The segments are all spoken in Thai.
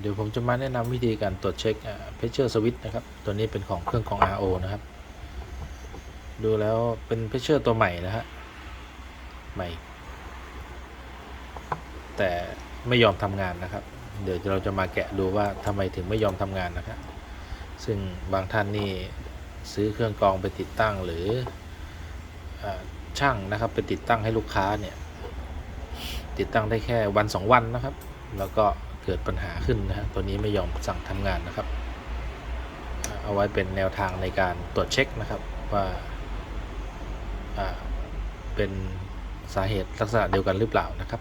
เดี๋ยวผมจะมาแนะนำวิธีการตรวจเช็คเพชเชอร์สวิตนะครับ ตัวนี้เป็นของเครื่องของ RO นะครับ ดูแล้วเป็นเพชเชอร์ตัวใหม่นะฮะ ใหม่ แต่ไม่ยอมทำงานนะครับ เดี๋ยวเราจะมาแกะดูว่าทำไมถึงไม่ยอมทำงานนะครับ ซึ่งบางท่านนี่ซื้อเครื่องกรองไปติดตั้งหรืออช่างนะครับไปติดตั้งให้ลูกค้าเนี่ย ติดตั้งได้แค่วันสองวันนะครับ แล้วก็ เกิดปัญหาขึ้นนะฮะตัวนี้ไม่ยอมสั่งทำงานนะครับ เอาไว้เป็นแนวทางในการตรวจเช็คนะครับว่าเป็นสาเหตุลักษณะเดียวกันหรือเปล่านะครับ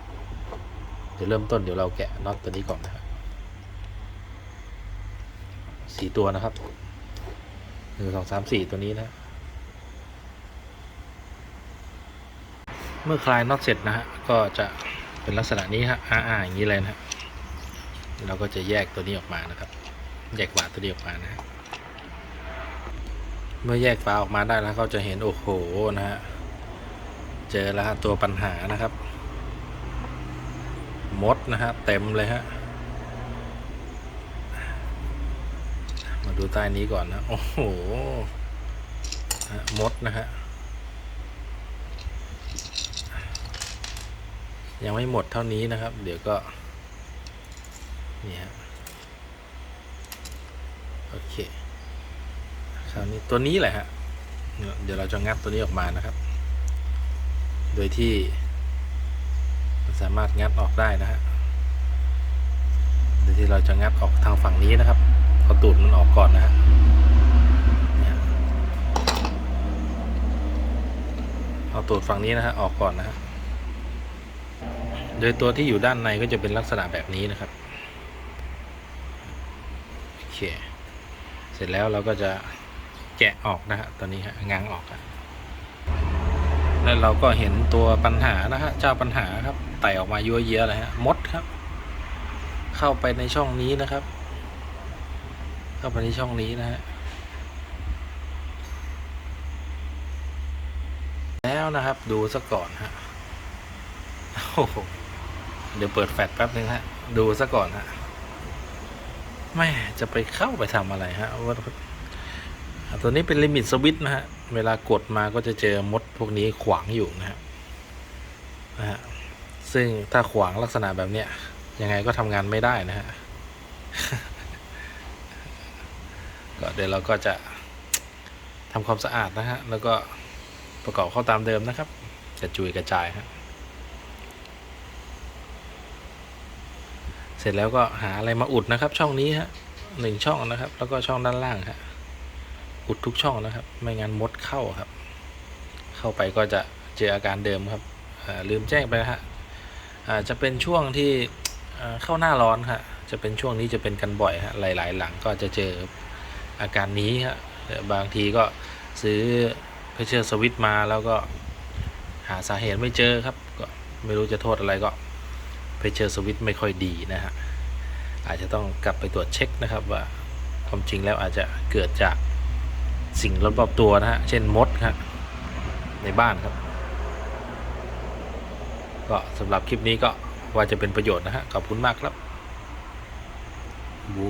เดี๋ยวเริ่มต้นเดี๋ยวเราแกะน็อตตัวนี้ก่อนนะครับสี่ตัวนะครับหนึ่งสองสามสี่ตัวนี้นะ เมื่อคลายน็อตเสร็จนะฮะก็จะเป็นลักษณะนี้ฮะอ้าอย่างนี้เลยนะฮะ เราก็จะแยกตัวนี้ออกมานะครับ แยกฝาตัวนี้ออกมานะเมื่อแยกฝาออกมาได้แล้วเขาจะเห็นโอ้โหนะฮะเจอแล้วตัวปัญหานะครับมดนะฮะเต็มเลยฮะมาดูใต้นี้ก่อนนะโอ้โหมดนะฮะยังไม่หมดเท่านี้นะครับ เดี๋ยวก็ นี่ฮะโอเคคราวนี้ตัวนี้แหละฮะเดี๋ยวเราจะงัดตัวนี้ออกมานะครับ โดยที่มันสามารถงัดออกได้นะฮะโดยที่เราจะงัดออกทางฝั่งนี้นะครับเอาตูดมันออกก่อนนะฮะเอาตูดฝั่งนี้นะฮะออกก่อนนะฮะโดยตัวที่อยู่ด้านในก็จะเป็นลักษณะแบบนี้นะครับ เคเสร็จแล้วเราก็จะแกะออกนะฮะตัวนี้ฮะง้างออกอะแล้วเราก็เห็นตัวปัญหานะฮะเจ้าปัญหาครับไต่ออกมายั่วเยียเลยฮะมดครับ เข้าไปในช่องนี้นะครับ เข้าไปในช่องนี้นะฮะแล้วนะครับ ดูซะก่อนฮะโอ้โหเดี๋ยวเปิดแฟลชแป๊บนึงฮะดูซะก่อนฮะ ไม่จะไปเข้าไปทำอะไรฮะว่าตัวนี้เป็นลิมิตสวิตนะฮะ เวลากดมาก็จะเจอมดพวกนี้ขวางอยู่นะฮะนะฮะซึ่งถ้าขวางลักษณะแบบเนี้ยยังไงก็ทำงานไม่ได้นะฮะก็เดี๋ยวเราก็จะทำความสะอาดนะฮะ แล้วก็ประกอบเข้าตามเดิมนะครับกระจุยกระจายฮะ เสร็จแล้วก็หาอะไรมาอุดนะครับ ช่องนี้ฮะหนึ่งช่องนะครับ แล้วก็ช่องด้านล่างฮะอุดทุกช่องนะครับ ไม่งั้นมดเข้าครับ เข้าไปก็จะเจออาการเดิมครับอ่าลืมแจ้งไปฮะอ่าจะเป็นช่วงที่เข้าหน้าร้อนฮะจะเป็นช่วงนี้จะเป็นกันบ่อยฮะหลาย ๆ หลังก็จะเจออาการนี้ฮะบางทีก็ซื้อเพชเชอร์สวิตมาแล้วก็หาสาเหตุไม่เจอครับ ก็ไม่รู้จะโทษอะไรก็ เพเชอร์สวิตไม่ค่อยดีนะฮะ อาจจะต้องกลับไปตรวจเช็คนะครับว่าความจริงแล้วอาจจะเกิดจากสิ่งรอบๆตัวนะฮะ เช่นมดครับในบ้านครับ ก็สำหรับคลิปนี้ก็ว่าจะเป็นประโยชน์นะฮะ ขอบคุณมากครับบู